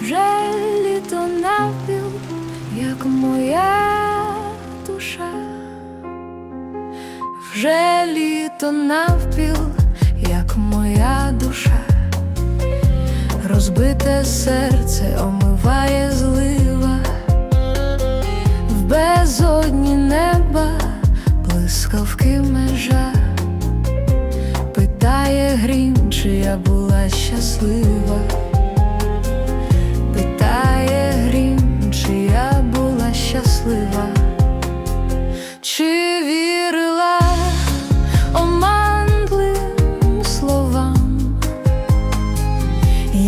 вже літо навпіл, як моя душа, вже літо навпіл, як моя душа, розбите серце омиває злива, в безодні неба блискавки межа. Питає грім, чи я була щаслива.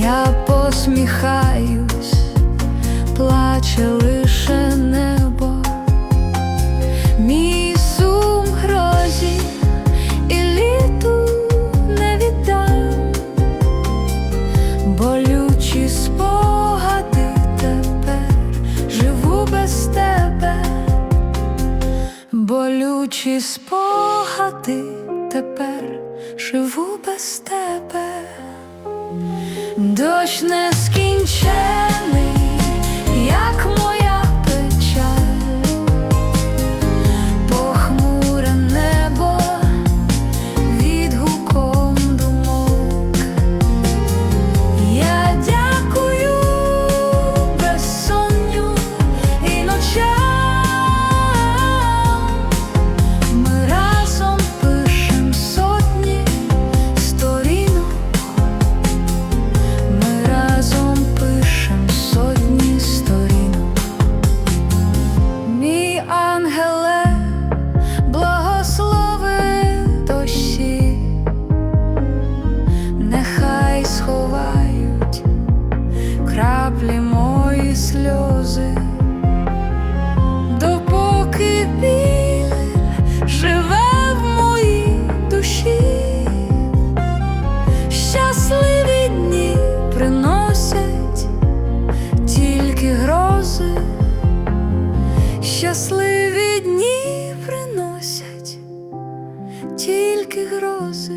Я посміхаюсь, плаче лише небо, мій сум грозі і літу не віддам, болючі спогади тепер живу без тебе, болючі спогади тепер живу без тебе, дощ нескінчений, сльози, допоки біль живе в моїй душі, щасливі дні приносять тільки грози. Щасливі дні приносять тільки грози,